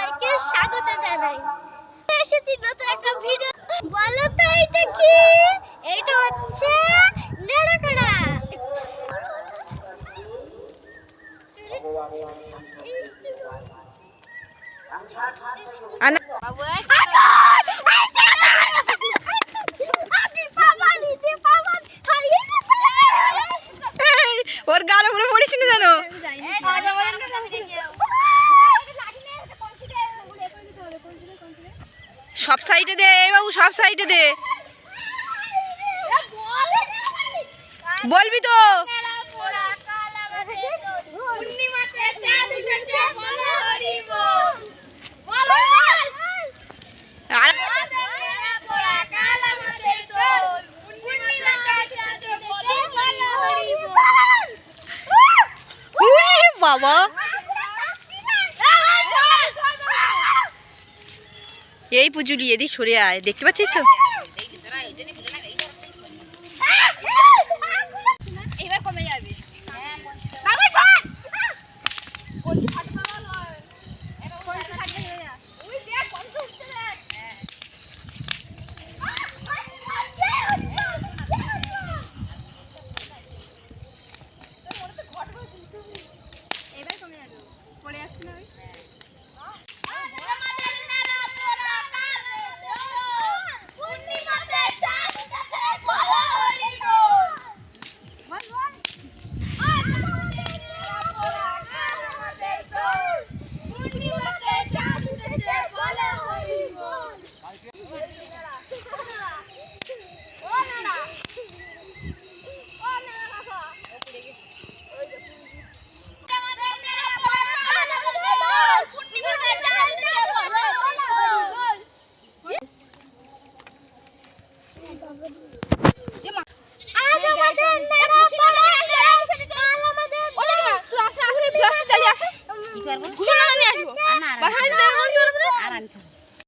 সবাইকে স্বাগত জানাই এসেছি নতুন একটা ভিডিও বলো তো এটা কি এটা হচ্ছে নেড়াকড়া ওর গার উপরে পড়িস না জানো সব সাইডে দে এই বাবু সব সাইডে দে। বলবি তো। বাবা। এই পুজুলি এদিক সরে আয়। দেখতে পাচ্ছিস তো? এবার কমে যাবে। এবার পড়ে যাচ্ছে না কি করব ঘুরে আমি আসব বাসায় আর আনতে।